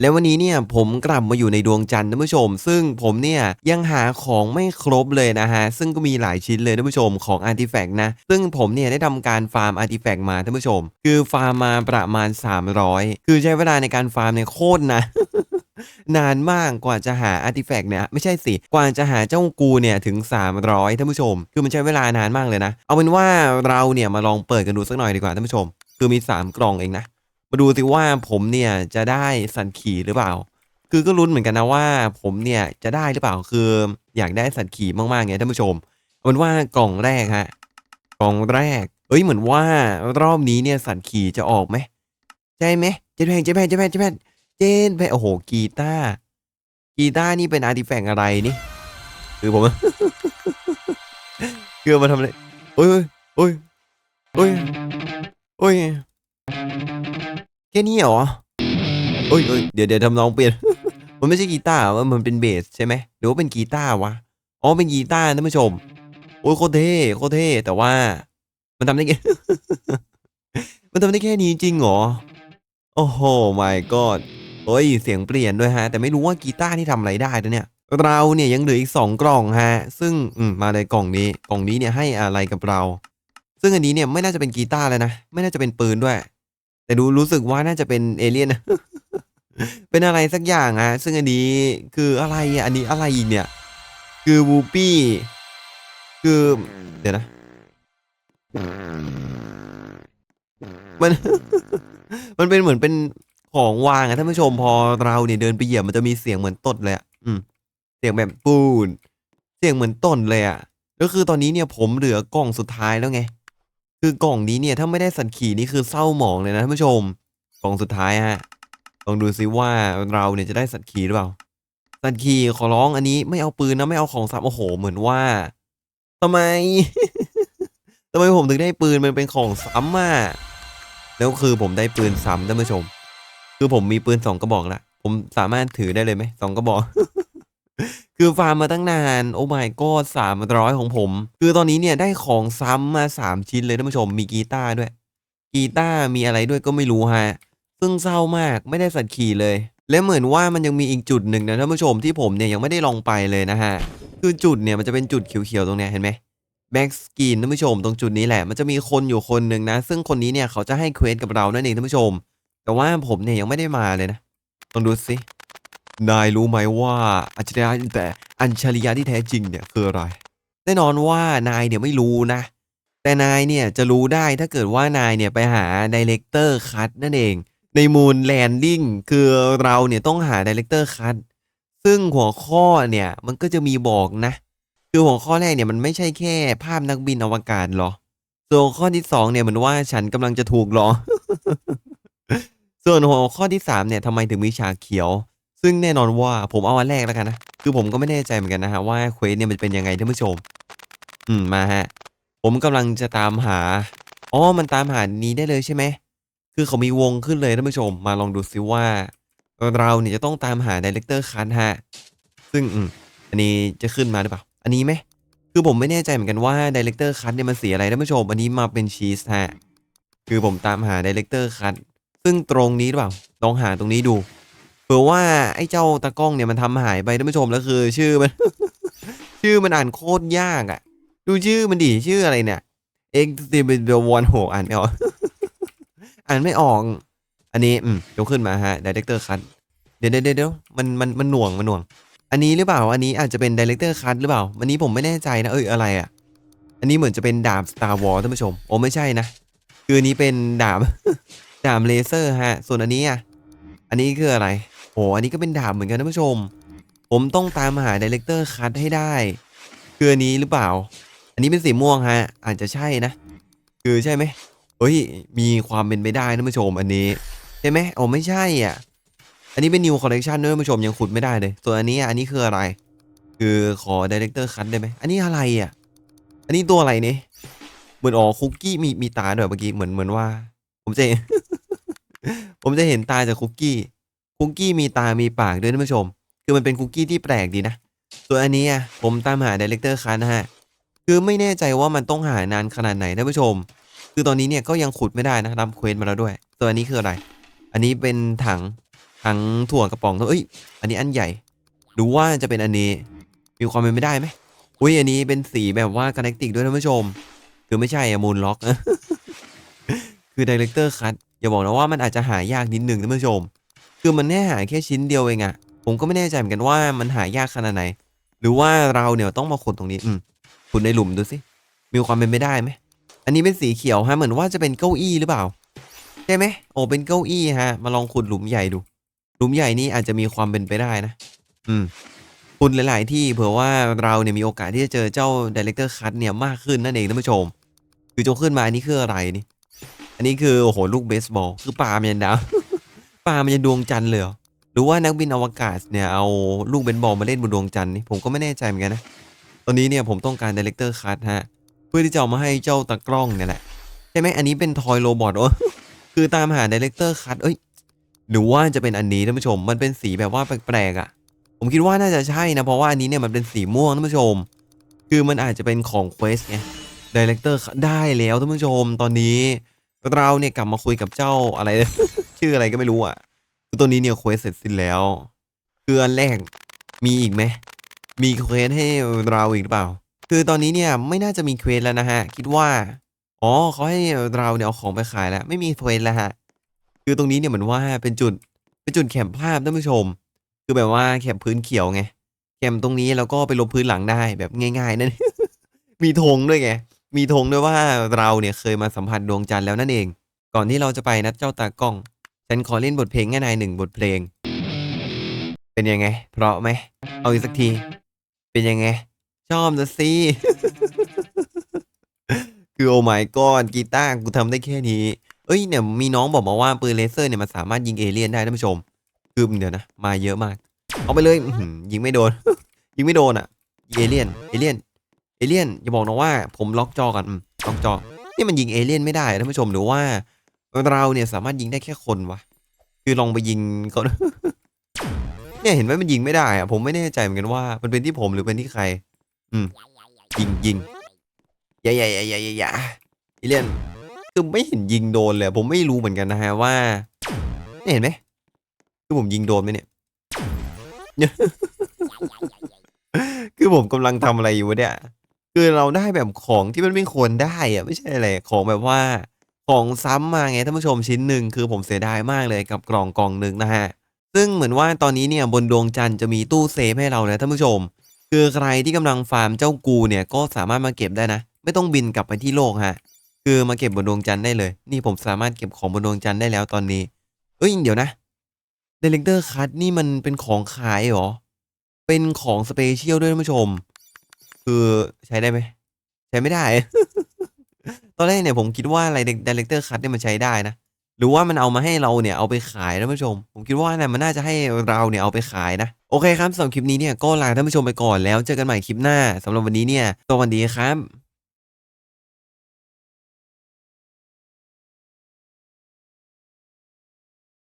แล้ววันนี้เนี่ยผมกลับมาอยู่ในดวงจันทร์ท่านผู้ชม ซึ่งผมเนี่ยยังหาของไม่ครบเลยนะฮะ ซึ่งก็มีหลายชิ้นเลยท่านผู้ชมของอาร์ติแฟกต์นะ ซึ่งผมเนี่ยได้ทำการฟาร์มอาร์ติแฟกต์มาท่านผู้ชม คือฟาร์มมาประมาณ 300 คือใช้เวลาในการฟาร์มเนี่ยโคตรนะนานมากกว่าจะหาอาร์ติแฟกต์เนี่ยไม่ใช่สิ กว่าจะหาเจ้ากูเนี่ยถึง 300ท่านผู้ชม คือมันใช้เวลานานมากเลยนะ เอาเป็นว่าเราเนี่ยมาลองเปิดกันดูสักหน่อยดีกว่าท่านผู้ชม คือมี 3 กล่องเองนะ มาดูสิว่าผมเนี่ยจะได้สันขี่หรือเปล่า คือก็ลุ้นเหมือนกันนะว่า ผมเนี่ยจะได้หรือเปล่าคืออยากได้สันขี่มากๆไงท่านผู้ชมเอาเป็นว่ากล่องแรกฮะกล่องแรก เอ้ยเหมือนว่ารอบนี้เนี่ยสันขี่จะออกไหมใช่ไหมเจแพงเจแพงเจแพงเจแพงเจนไปโอ้โหกีตาร์กีตาร์นี่เป็นอาร์ติแฟกต์อะไรนี่คือผมคือมาทำอะไรโอ้ยโอ้ยโอ้ยโอ้ย แค่นี้เหรอโอ้ยโอ้ยเดี๋ยวเดี๋ยวทำนองเปลี่ยน มันไม่ใช่กีตาร์ว่ามันเป็นเบสใช่ไหมหรือว่าเป็นกีตาร์วะ อ๋อ เป็นกีตาร์ท่านผู้ชม โอ้ยโคตรเท่โคตรเท่แต่ว่า มันทำได้แค่ มันทำได้แค่นี้จริงเหรอ โอ้โห my god โอ้ย เสียงเปลี่ยนด้วยฮะ แต่ไม่รู้ว่ากีตาร์ที่ทำอะไรได้นะเนี่ย เราเนี่ยยังเหลืออีกสองกล่องฮะ ซึ่งอืมมาเลยกล่องนี้ กล่องนี้เนี่ยให้อะไรกับเรา ซึ่งอันนี้เนี่ยไม่น่าจะเป็นกีตาร์เลยนะ ไม่น่าจะเป็นปืนด้วย แต่ดูรู้สึกว่าน่าจะเป็นเอเลี่ยนนะ เป็นอะไรสักอย่างฮะซึ่งอันนี้คืออะไรอะอันนี้อะไรอีกเนี่ย คือวูปี้ คือเดี๋ยวนะ มัน มันเป็นเหมือนเป็นของวางอะท่านผู้ชมพอเราเนี่ยเดินไปเหยียบมันจะมีเสียงเหมือนตดเลยอะอืม เสียงแบบปูน เสียงเหมือนต้นเลยอะก็คือตอนนี้เนี่ยผมเหลือกล่องสุดท้ายแล้วไง คือกล่องนี้เนี่ยถ้าไม่ได้สันขี่นี่คือเศร้าหมองเลยนะท่านผู้ชม กล่องสุดท้ายฮะลองดูซิว่าเราเนี่ยจะได้สันขี่หรือเปล่า สันขี่ขอร้องอันนี้ไม่เอาปืนนะไม่เอาของซ้ำโอ้โห เหมือนว่าทำไมทำไมผมถึงได้ปืนมันเป็นของซ้ำอะแล้วคือผมได้ปืนซ้ำท่านผู้ชม คือผมมีปืนสองกระบอกละผมสามารถถือได้เลยไหมสองกระบอก คือฟาร์มมาตั้งนาน โอ้ my god สามร้อยของผม คือตอนนี้เนี่ยได้ของซ้ำมาสามชิ้นเลยท่านผู้ชม มีกีตาร์ด้วย กีตาร์มีอะไรด้วยก็ไม่รู้ฮะ ซึ่งเศร้ามากไม่ได้สัตว์ขี่เลย และเหมือนว่ามันยังมีอีกจุดหนึ่งนะท่านผู้ชมที่ผมเนี่ยยังไม่ได้ลองไปเลยนะฮะ คือจุดเนี่ยมันจะเป็นจุดเขียวๆตรงเนี้ยเห็นไหมแบ็กสกรีนท่านผู้ชมตรงจุดนี้แหละมันจะมีคนอยู่คนหนึ่งนะ ซึ่งคนนี้เนี่ยเขาจะให้เควสกับเรานั่นเองท่านผู้ชม แต่ว่าผมเนี่ยยังไม่ได้มาเลยนะลองดูสิ นายรู้ไหมว่าอัจฉริยะแต่อัญชริยะที่แท้จริงเนี่ยคืออะไร แน่นอนว่านายเนี่ยไม่รู้นะ แต่นายเนี่ยจะรู้ได้ถ้าเกิดว่านายเนี่ยไปหาดีเลกเตอร์คัตนั่นเอง ในมูนแลนดิ้งคือเราเนี่ยต้องหาดีเลกเตอร์คัตซึ่งหัวข้อเนี่ยมันก็จะมีบอกนะ คือหัวข้อแรกเนี่ยมันไม่ใช่แค่ภาพนักบินอวกาศหรอ ส่วนหัวข้อที่สองเนี่ยเหมือนว่าฉันกำลังจะถูกหรอ ส่วนหัวข้อที่สามเนี่ยทำไมถึงมีฉากเขียว ซึ่งแน่นอนว่าผมเอาอันแรกแล้วกันนะ คือผมก็ไม่แน่ใจเหมือนกันนะฮะว่าเควสเนี่ยมันเป็นยังไงท่านผู้ชม อืมมาฮะ ผมกำลังจะตามหา อ๋อ มันตามหานี้ได้เลยใช่ไหม คือเขามีวงขึ้นเลยท่านผู้ชม มาลองดูซิว่า เราเนี่ยจะต้องตามหาดีเลกเตอร์คันฮะ ซึ่งอืมอันนี้จะขึ้นมาหรือเปล่า อันนี้ไหม คือผมไม่แน่ใจเหมือนกันว่าดีเลกเตอร์คันเนี่ยมันสีอะไรท่านผู้ชม อันนี้มาเป็นชีสฮะ คือผมตามหาดีเลกเตอร์คันซึ่งตรงนี้หรือเปล่า ลองหาตรงนี้ดู เผื่อว่าไอ้เจ้าตากล้องเนี่ยมันทำหายไปท่านผู้ชมแล้วคือ ชื่อมัน ชื่อมันอ่านโคตรยากอะ ดูชื่อมันดิชื่ออะไรเนี่ย X D W One โหอ่านไม่ออกอ่านไม่ออก อันนี้อืมยกขึ้นมาฮะ Director Cut เดี๋ยวเดี๋ยวเดี๋ยวมันมันมันหน่วงมันหน่วง อันนี้หรือเปล่า อันนี้อาจจะเป็น Director Cut หรือเปล่าอันนี้ผมไม่แน่ใจนะเอ้ยอะไรอะ อันนี้เหมือนจะเป็นดาบ Star Wars ท่านผู้ชมโอ้ไม่ใช่นะคืออันนี้เป็นดาบดาบเลเซอร์ฮะ ส่วนอันนี้อะอันนี้คืออะไร โหอันนี้ก็เป็นดาบเหมือนกันท่านผู้ชม ผมต้องตามหา Director Cut ให้ได้คืออันนี้หรือเปล่า อันนี้เป็นสีม่วงฮะ อาจจะใช่นะ คือใช่ไหมเฮ้ย มีความเป็นไปได้ท่านผู้ชม อันนี้ใช่ไหมโอ้ไม่ใช่อะ อันนี้เป็น new collection ด้วยท่านผู้ชมยังขุดไม่ได้เลย ส่วนอันนี้อะอันนี้คืออะไร คือขอ director cut ได้ไหมอันนี้อะไรอะ อันนี้ตัวอะไรนี่เหมือนอ๋อคุกกี้มีมีตาด้วยเมื่อกี้เหมือนเหมือนว่า ผมจะผมจะเห็นตาจากคุกกี้ คุกกี้มีตา มีปากด้วยท่านผู้ชม คือมันเป็นคุกกี้ที่แปลกดีนะ ส่วนอันนี้อะผมตามหา director cut นะฮะ คือไม่แน่ใจว่ามันต้องหานานขนาดไหนท่านผู้ชม คือตอนนี้เนี่ยก็ยังขุดไม่ได้นะรับเควสมาแล้วด้วย ตัวอันนี้คืออะไร อันนี้เป็นถังทั้งถั่วกระป๋องเอ้ย อันนี้อันใหญ่หรือว่าจะเป็นอันนี้ มีความเป็นไม่ได้ไหมอุ้ยอันนี้เป็นสีแบบว่ากาแล็กติกด้วยท่านผู้ชม คือไม่ใช่อะมูนล็อก คือดีเลกเตอร์คัตอย่าบอกนะว่ามันอาจจะหายากนิดหนึ่งท่านผู้ชม คือมันแน่หาแค่ชิ้นเดียวเองอะผมก็ไม่แน่ใจเหมือนกันว่ามันหายากขนาดไหน หรือว่าเราเนี่ยต้องมาขุดตรงนี้ อืมขุดในหลุมดูสิ มีความเป็นไปได้ไหม อันนี้เป็นสีเขียวฮะ เหมือนว่าจะเป็นเก้าอี้หรือเปล่า ใช่ไหม โอ้ เป็นเก้าอี้ฮะ มาลองขุดหลุมใหญ่ดู หลุมใหญ่นี้อาจจะมีความเป็นไปได้นะ อืมขุดหลาย ๆ ที่เผื่อว่าเราเนี่ยมีโอกาสที่จะเจอเจ้าดีเลกเตอร์คัตเนี่ยมากขึ้นนั่นเองท่านผู้ชม คือโจขึ้นมาอันนี้คืออะไรนี่ อันนี้คือโอ้โหลูกเบสบอล คือปลามันยันดาว ปลามันยันดวงจันทร์เลยเหรอหรือว่านักบินอวกาศเนี่ยเอาลูกเบสบอลมาเล่นบนดวงจันทร์นี่ผมก็ไม่แน่ใจเหมือนกันนะตอนนี้เนี่ยผมต้องการดีเลกเตอร์คัตฮะเพื่อที่จะเอามาให้เจ้าตากล้องเนี่ยแหละใช่ไหมอันนี้เป็นทอยโรบอทโอ้คือตามหาดีเลกเตอร์คัตเอ้ยหรือว่าจะเป็นอันนี้ท่านผู้ชม มันเป็นสีแบบว่าแปลกๆอะ ผมคิดว่าน่าจะใช่นะ เพราะว่าอันนี้เนี่ยมันเป็นสีม่วงท่านผู้ชม คือมันอาจจะเป็นของเควสไงดีเลกเตอร์ได้แล้วท่านผู้ชมตอนนี้ เราเนี่ยกลับมาคุยกับเจ้าอะไร ชื่ออะไรก็ไม่รู้อะคือตัวนี้เนี่ยเควสเสร็จสิ้นแล้วคืออันแรกมีอีกไหมมีเควสให้เราอีกหรือเปล่า คือตอนนี้เนี่ยไม่น่าจะมีเควสแล้วนะฮะ คิดว่าอ๋อเขาให้เราเนี่ยเอาของไปขายแล้ว ไม่มีเควสแล้วฮะ คือตรงนี้เนี่ยเหมือนว่าเป็นจุดเป็นจุดแคมภาพท่านผู้ชม คือแบบว่าแคมพื้นเขียวไงแคมตรงนี้แล้วก็ไปลบพื้นหลังได้แบบง่าย ๆ นั่นมีธงด้วยไง มีธงด้วยว่าเราเนี่ยเคยมาสัมผัสดวงจันทร์แล้วนั่นเอง ก่อนที่เราจะไปนะเจ้าตากล้อง ฉันขอเล่นบทเพลงง่ายๆหนึ่งบทเพลง เป็นยังไง เพราะไหม เอาอีกสักที เป็นยังไง ชอบนะสิคือโอ้ my god กีตาร์กูทำได้แค่นี้ เอ้ยเนี่ยมีน้องบอกมาว่าปืนเลเซอร์เนี่ยมันสามารถยิงเอเลี่ยนได้ท่านผู้ชม คือเดี๋ยวนะ มาเยอะมาก เอาไปเลยยิงไม่โดน ยิงไม่โดนอะเอเลี่ยนเอเลี่ยน เอเลี่ยนอย่าบอกนะว่าผมล็อกจอกันล็อกจอ นี่มันยิงเอเลี่ยนไม่ได้ท่านผู้ชมหรือว่า เราเนี่ยสามารถยิงได้แค่คนวะคือลองไปยิงเขาเนี่ยเห็นไหมมันยิงไม่ได้อะผมไม่แน่ใจเหมือนกันว่ามันเป็นที่ผมหรือเป็นที่ใคร อืมยิงยิงอย่าอย่าอย่าอย่าอย่าย่าเอเลี่ยนคือไม่เห็นยิงโดนเลย ผมไม่รู้เหมือนกันนะฮะว่าเนี่ยเห็นไหมคือผมยิงโดนไหมเนี่ยคือผมกำลังทำอะไรอยู่วะเนี่ย คือเราได้แบบของที่มันไม่ควรได้อะไม่ใช่อะไร ของแบบว่าของซ้ำมาไงท่านผู้ชมชิ้นหนึ่งคือผมเสียดายมากเลยกับกล่องกล่องหนึ่งนะฮะ ซึ่งเหมือนว่าตอนนี้เนี่ยบนดวงจันทร์จะมีตู้เซฟให้เรานะท่านผู้ชม คือใครที่กำลังฟาร์มเจ้ากูเนี่ยก็สามารถมาเก็บได้นะ ไม่ต้องบินกลับไปที่โลกฮะ คือมาเก็บบนดวงจันทร์ได้เลย นี่ผมสามารถเก็บของบนดวงจันทร์ได้แล้วตอนนี้ เอ้ยเดี๋ยวนะเดเ e กเตอร์คัตนี่มันเป็นของขายเหรอเป็นของสเปเชียลด้วยท่านผู้ชม คือใช้ได้ไหม ใช้ไม่ได้ ตอนแรกเนี่ยผมคิดว่าอะไรดีเลกเตอร์คัตเนี่ยมันใช้ได้นะ หรือว่ามันเอามาให้เราเนี่ยเอาไปขายท่านผู้ชม ผมคิดว่าเนี่ยมันน่าจะให้เราเนี่ยเอาไปขายนะ โอเคครับสำหรับคลิปนี้เนี่ยก็ลาท่านผู้ชมไปก่อนแล้วเจอกันใหม่คลิปหน้าสำหรับวันนี้เนี่ยสวัสดีครับ